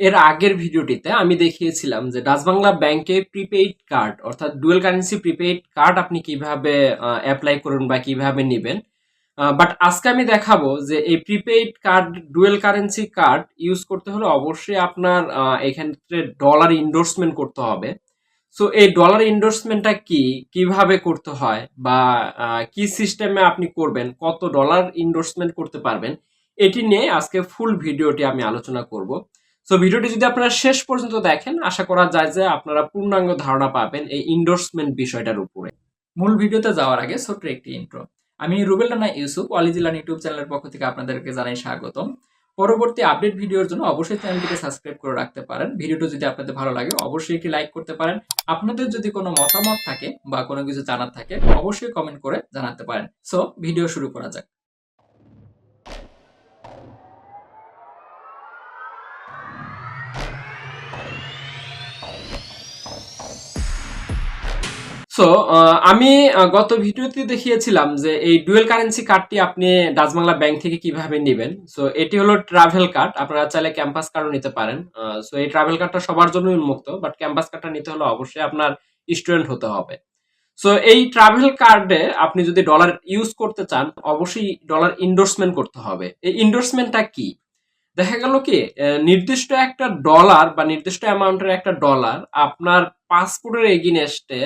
এর আগের ভিডিওটিতে আমি দেখিয়েছিলাম যে ডাচ বাংলা ব্যাংকে প্রিপেইড কার্ড অর্থাৎ ডুয়েল কারেন্সি প্রিপেইড কার্ড আপনি কীভাবে অ্যাপ্লাই করুন বা কীভাবে নেবেন বাট আজকে আমি দেখাবো যে এই prepaid card dual currency card use করতে হলে অবশ্যই আপনার এক্ষেত্রে ডলার ইন্ডোর্সমেন্ট করতে হবে। সো এই ডলার ইন্ডোর্সমেন্টটা কি? কীভাবে করতে হয়? বা কি সিস্টেমে আপনি করবেন? কত ডলার ইন্ডোর্সমেন্ট করতে পারবেন? এটি নিয়ে আজকে ফুল ভিডিওটি আমি আলোচনা করব। সো ভিডিওটি যদি আপনারা শেষ পর্যন্ত দেখেন, আশা করা যায় যে আপনারা পূর্ণাঙ্গ ধারণা পাবেন এই ইন্ডোর্সমেন্ট বিষয়টার উপরে। মূল ভিডিওতে যাওয়ার আগে ছোট্ট একটি ইন্ট্রো আমি রুবেল রানা ইউসুফ অলিজিলান ইউটিউব চ্যানেলের পক্ষ থেকে আপনাদেরকে জানাই স্বাগতম। পরবর্তী আপডেট ভিডিওর জন্য অবশ্যই চ্যানেলটিকে সাবস্ক্রাইব করে রাখতে পারেন। ভিডিওটি যদি আপনাদের ভালো লাগে, অবশ্যই একটি লাইক করতে পারেন। আপনাদের যদি কোনো মতামত থাকে বা কোনো কিছু জানার থাকে, অবশ্যই কমেন্ট করে জানাতে পারেন। সো ভিডিও শুরু করা যাক। সো আমি গত ভিডিওতে দেখিয়েছিলাম যে এই ডুয়েল কারেন্সি কার্ডটি আপনি ডাচ বাংলা ব্যাংক থেকে কীভাবে নেবেন। সো এটি হলো ট্রাভেল কার্ড আপনারা চাইলে ক্যাম্পাস কার্ডও নিতে পারেন। সো এই ট্রাভেল কার্ডটা সবার জন্য উন্মুক্ত বাট ক্যাম্পাস কার্ডটা নিতে হলে অবশ্যই আপনার স্টুডেন্ট হতে হবে। সো এই ট্রাভেল কার্ডে আপনি যদি ডলার ইউজ করতে চান, অবশ্যই ডলার ইন্ডোর্সমেন্ট করতে হবে। এই ইন্ডোর্সমেন্টটা কি? দেখা গেল কি নির্দিষ্ট একটা ডলার বা নির্দিষ্ট অ্যামাউন্টের একটা ডলার আপনার পাসপোর্টের এগিনেস্টে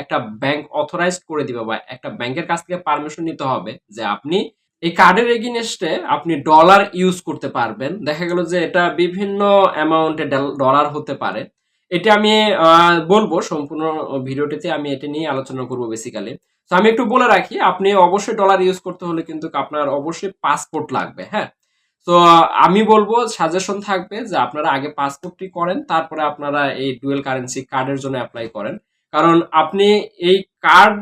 একটা ব্যাংক অথরাইজ করে দিবে বা একটা ব্যাংকের কাছ থেকে পারমিশন নিতে হবে যে আপনি এই কার্ডের এগিনেস্টে আপনি ডলার ইউজ করতে পারবেন। দেখা গেল যে এটা বিভিন্ন অ্যামাউন্টে ডলার হতে পারে। এটা আমি বলব সম্পূর্ণ ভিডিওটিতে আমি এটা নিয়ে আলোচনা করব বেসিক্যালি তো আমি একটু বলে রাখি, আপনি অবশ্যই ডলার ইউজ করতে হলে কিন্তু আপনার অবশ্যই পাসপোর্ট লাগবে হ্যাঁ? তো আমি বলব সাজেশন থাকবে যে আপনারা আগে পাসপোর্টটি করেন, তারপরে আপনারা এই ডুয়েল কারেন্সি কার্ডের জন্য অ্যাপ্লাই করেন। কারণ আপনি এই কার্ড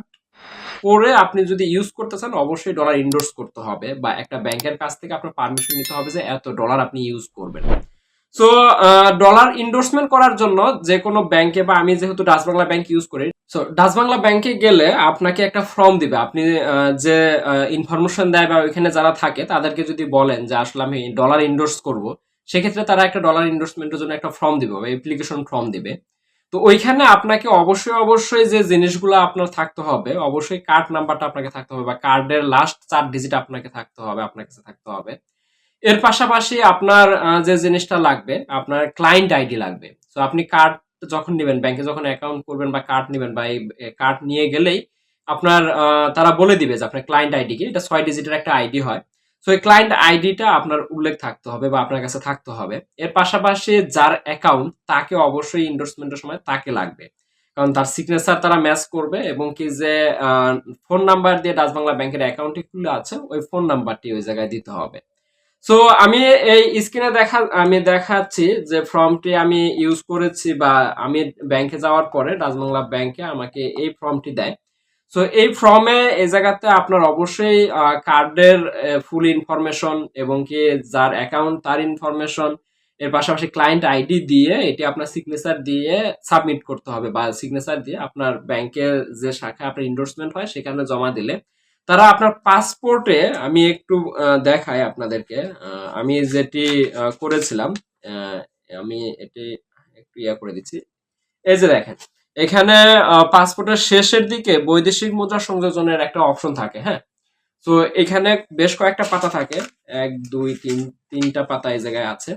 করে আপনি যদি ইউজ করতে চান, অবশ্যই ডলার ইন্ডোর্স করতে হবে বা একটা ব্যাংকের কাছ থেকে আপনার পারমিশন নিতে হবে যে এত ডলার আপনি ইউজ করবেন। সো ডলার ইন্ডোর্সমেন্ট করার জন্য যে কোনো ব্যাংকে বা আমি যেহেতু ডাচ বাংলা ব্যাংক ইউজ করি সো ডাচ বাংলা ব্যাংকে গেলে আপনাকে একটা ফর্ম দিবে। আপনি যে ইনফরমেশন দেয় বা ওইখানে যারা থাকে, তাদেরকে যদি বলেন যে, আসলে আমি ডলার ইন্ডোর্স করব, সেক্ষেত্রে তারা একটা ডলার ইন্ডোর্সমেন্টের জন্য একটা ফর্ম দিবে বা অ্যাপ্লিকেশন ফর্ম দিবে। তো ওইখানে আপনাকে অবশ্যই অবশ্যই যে জিনিসগুলো আপনার থাকতে হবে, অবশ্যই কার্ড নাম্বারটা আপনাকে থাকতে হবে বা কার্ডের লাস্ট চার ডিজিট আপনাকে থাকতে হবে, আপনার কাছে থাকতে হবে। এর পাশাপাশি আপনার যে জিনিসটা লাগবে, আপনার ক্লায়েন্ট আইডি লাগবে। তো আপনি কার্ড যখন নেবেন ব্যাংকে যখন অ্যাকাউন্ট করবেন বা কার্ড নেবেন বা এই কার্ড নিয়ে গেলেই আপনার তারা বলে দিবে যে আপনার ক্লায়েন্ট আইডি কি। এটা ছয় ডিজিটের একটা আইডি হয়। তো এই ক্লায়েন্ট আইডিটা আপনার উল্লেখ থাকতে হবে বা আপনার কাছে থাকতে হবে। এর পাশাপাশি যার অ্যাকাউন্ট তাকে অবশ্যই ইন্ডোর্সমেন্টের সময় তাকে লাগবে। কারণ তার সিগনেচার তারা ম্যাচ করবে এবং কি যে ফোন নাম্বার দিয়ে ডাচ বাংলা ব্যাংকের অ্যাকাউন্টটি খুলে আছে, ওই ফোন নাম্বারটি ওই জায়গায় দিতে হবে। সো আমি এই স্ক্রিনে দেখা, আমি দেখাচ্ছি যে ফর্মটি আমি ইউজ করেছি বা আমি ব্যাংকে যাওয়ার পরে রাজবাংলা ব্যাংকে আমাকে এই ফর্মটি দেয়। সো এই ফর্মে এই জায়গাতে আপনার অবশ্যই কার্ডের ফুল ইনফরমেশন এবং কি যার অ্যাকাউন্ট তার ইনফরমেশন এর পাশাপাশি ক্লায়েন্ট আইডি দিয়ে এটি আপনার সিগনেচার দিয়ে সাবমিট করতে হবে বা সিগনেচার দিয়ে আপনার ব্যাংকের যে শাখা আপনার ইন্ডোর্সমেন্ট হয় সেখানে জমা দিলে তারা আপনার পাসপোর্টে আমি একটু দেখাই আপনাদেরকে। আমি যেটি করেছিলাম আমি এটি একটু ইয়া করে দিচ্ছি। এই যে দেখেন, এখানে পাসপোর্টের শেষের দিকে বৈদেশিক মুদ্রা সংযোজনের একটা অপশন থাকে হ্যাঁ? তো এখানে বেশ কয়েকটা পাতা থাকে। এক, দুই, তিন, তিনটা পাতা এই জায়গায় আছে।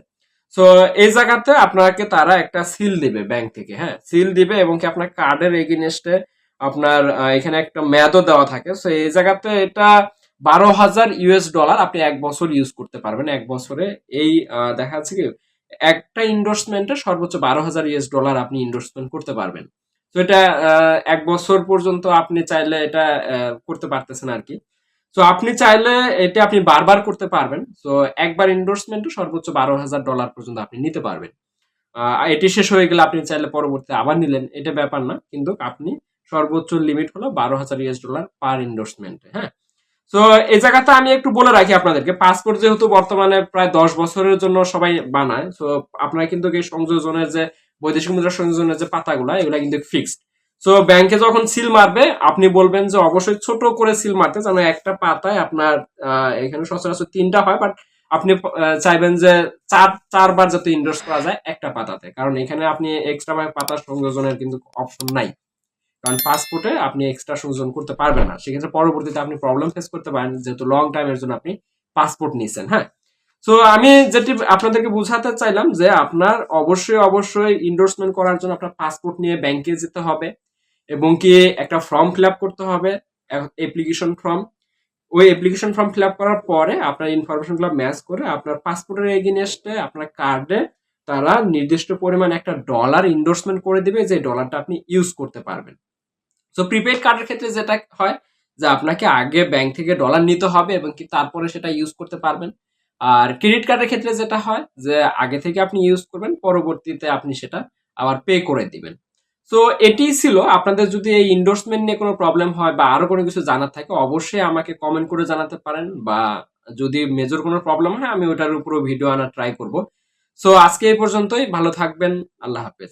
তো এই জায়গাতে আপনাকে তারা একটা সিল দিবে ব্যাংক থেকে হ্যাঁ? সিল দিবে এবং কি আপনার কার্ডের এগেনস্টে আপনার এখানে একটা মেয়াদও দেওয়া থাকে। তো এই জায়গাতে এটা বারো হাজার ইউএস ডলার আপনি এক বছর ইউজ করতে পারবেন, এক বছরে। এই দেখা যাচ্ছে কি, একটা ইন্ডোর্সমেন্টে সর্বোচ্চ বারো হাজার ইউএস ডলার আপনি ইন্ডোর্সমেন্ট করতে পারবেন। তো এটা এক বছর পর্যন্ত আপনি চাইলে এটা করতে পারতেছেন আর কি। তো আপনি চাইলে এটা আপনি বারবার করতে পারবেন। তো একবার ইন্ডোর্সমেন্টও সর্বোচ্চ বারো হাজার ডলার পর্যন্ত আপনি নিতে পারবেন। এটি শেষ হয়ে গেলে আপনি চাইলে পরবর্তী আবার নিলেন। এটা ব্যাপার না, কিন্তু আপনি সর্বোচ্চ লিমিট হলো বারো হাজার ইউএস ডলার পার ইন্ডোর্সমেন্ট হ্যাঁ? তো এই জায়গাতে আমি একটু বলে রাখি আপনাদেরকে। পাসপোর্ট যেহেতু বর্তমানে প্রায় দশ বছরের জন্য সবাই বানায় তো আপনারা কিন্তু এই সংযোজনের যে, বৈদেশিক মুদ্রা সংযোজনের যে পাতাগুলো, এগুলো কিন্তু ফিক্সড তো ব্যাংকে যখন সিল মারবে, আপনি বলবেন যে অবশ্যই ছোট করে সিল মারতে, যেন একটা পাতায় আপনার এখানে সচরাচর তিনটা হয় বাট আপনি চাইবেন যে চার, চারবার যাতে ইন্ডোর্স করা যায় একটা পাতাতে। কারণ এখানে আপনি এক্সট্রা পাতা সংযোজনের কিন্তু অপশন নাই। কারণ পাসপোর্টে আপনি এক্সট্রা সংযোজন করতে পারবেন না। সেক্ষেত্রে পরবর্তীতে আপনি প্রবলেম ফেস করতে পারেন, যেহেতু লং টাইমের জন্য আপনি পাসপোর্ট নিয়েছেন হ্যাঁ? তো আমি যেটি আপনাদেরকে বোঝাতে চাইলাম যে আপনার অবশ্যই অবশ্যই ইন্ডোর্সমেন্ট করার জন্য আপনার পাসপোর্ট নিয়ে ব্যাংকে যেতে হবে এবং কি একটা ফর্ম ফিল করতে হবে অ্যাপ্লিকেশন ফর্ম ওই অ্যাপ্লিকেশন ফর্ম ফিল করার পরে আপনার ইনফরমেশনগুলো ম্যাচ করে আপনার পাসপোর্টের এগেনস্টে আপনার কার্ডে তারা নির্দিষ্ট পরিমাণ একটা ডলার ইন্ডোর্সমেন্ট করে দিবে, যে ডলারটা আপনি ইউজ করতে পারবেন। তো প্রিপেড কার্ডের ক্ষেত্রে যেটা হয় যে আপনাকে আগে ব্যাংক থেকে ডলার নিতে হবে এবং কি তারপরে সেটা ইউজ করতে পারবেন। আর ক্রেডিট কার্ডের ক্ষেত্রে যেটা হয় যে আগে থেকে আপনি ইউজ করবেন, পরবর্তীতে আপনি সেটা আবার পে করে দিবেন। তো এটি ছিল। আপনাদের যদি এই ইন্ডোর্সমেন্ট নিয়ে কোনো প্রবলেম হয় বা আরও কোনো কিছু জানার থাকে, অবশ্যই আমাকে কমেন্ট করে জানাতে পারেন বা যদি মেজর কোনো প্রবলেম হয়, আমি ওটার উপরও ভিডিও আনার ট্রাই করব। সো আজকে এই পর্যন্তই। ভালো থাকবেন। আল্লাহ হাফেজ।